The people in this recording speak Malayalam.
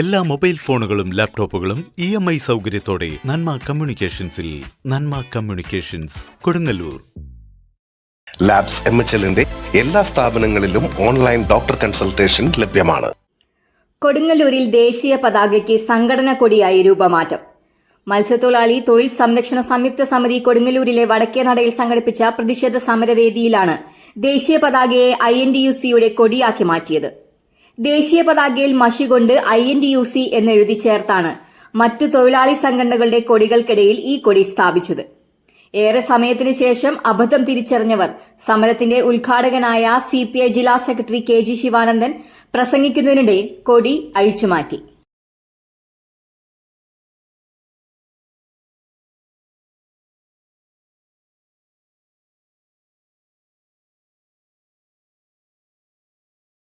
എല്ലാ മൊബൈൽ ഫോണുകളും ലാപ്ടോപ്പുകളും ഇ എം ഐ സൗകര്യത്തോടെ നന്മ കമ്മ്യൂണിക്കേഷൻസിൽ Nanma communications Kodungallur. Labs M H എല്ലിന്റെ എല്ലാ സ്ഥാപനങ്ങളിലും ഓൺലൈൻ ഡോക്ടർ കൺസൾട്ടേഷൻ ലഭ്യമാണ്. കൊടുങ്ങല്ലൂരിൽ ദേശീയ പതാകയ്ക്ക് സംഘടന കൊടിയായി രൂപമാറ്റം. മത്സ്യത്തൊഴിലാളി തൊഴിൽ സംരക്ഷണ സംയുക്ത സമിതി കൊടുങ്ങല്ലൂരിലെ വടക്കേനടയിൽ സംഘടിപ്പിച്ച പ്രതിഷേധ സമരവേദിയിലാണ് ദേശീയ പതാകയെ ഐ എൻ ഡി യു സിയുടെ കൊടിയാക്കി മാറ്റിയത്. ദേശീയ പതാകയിൽ മഷി കൊണ്ട് I N D U C എന്നെഴുതി ചേർത്താണ് മറ്റ് തൊഴിലാളി സംഘടനകളുടെ കൊടികൾക്കിടയിൽ ഈ കൊടി സ്ഥാപിച്ചത്. ഏറെ സമയത്തിനു ശേഷം അബദ്ധം തിരിച്ചറിഞ്ഞവർ സമരത്തിന്റെ ഉദ്ഘാടകനായ സി പി ഐ ജില്ലാ സെക്രട്ടറി കെ ജി ശിവാനന്ദൻ പ്രസംഗിക്കുന്നതിനിടെ കൊടി അഴിച്ചുമാറ്റി.